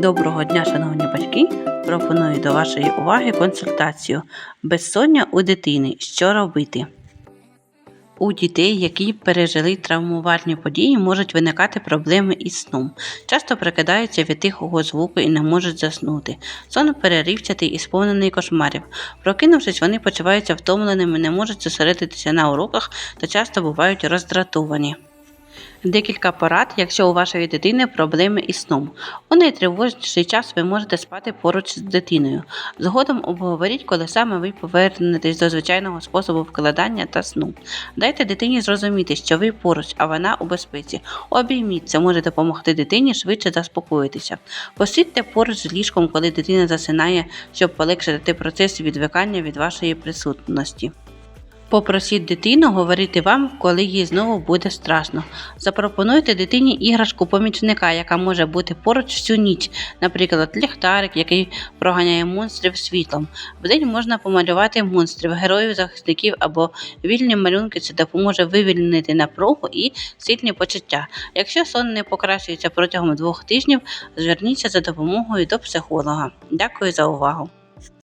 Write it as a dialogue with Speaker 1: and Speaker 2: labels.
Speaker 1: Доброго дня, шановні батьки! Пропоную до вашої уваги консультацію. Безсоння у дитини. Що робити? У дітей, які пережили травмувальні події, можуть виникати проблеми із сном. Часто прикидаються від тихого звуку і не можуть заснути. Сон переривчатий і сповнений кошмарів. Прокинувшись, вони почуваються втомленими, не можуть зосередитися на уроках та часто бувають роздратовані. Декілька порад, якщо у вашої дитини проблеми із сном. У найтривожніший час ви можете спати поруч з дитиною. Згодом обговоріть, коли саме ви повернетесь до звичайного способу вкладання та сну. Дайте дитині зрозуміти, що ви поруч, а вона у безпеці. Обійміть, це може допомогти дитині швидше заспокоїтися. Посидьте поруч з ліжком, коли дитина засинає, щоб полегшити процес відвикання від вашої присутності. Попросіть дитину говорити вам, коли їй знову буде страшно. Запропонуйте дитині іграшку помічника, яка може бути поруч всю ніч, наприклад, ліхтарик, який проганяє монстрів світлом. Вдень можна помалювати монстрів, героїв, захисників або вільні малюнки. Це допоможе вивільнити напругу і сильні почуття. Якщо сон не покращується протягом двох тижнів, зверніться за допомогою до психолога. Дякую за увагу!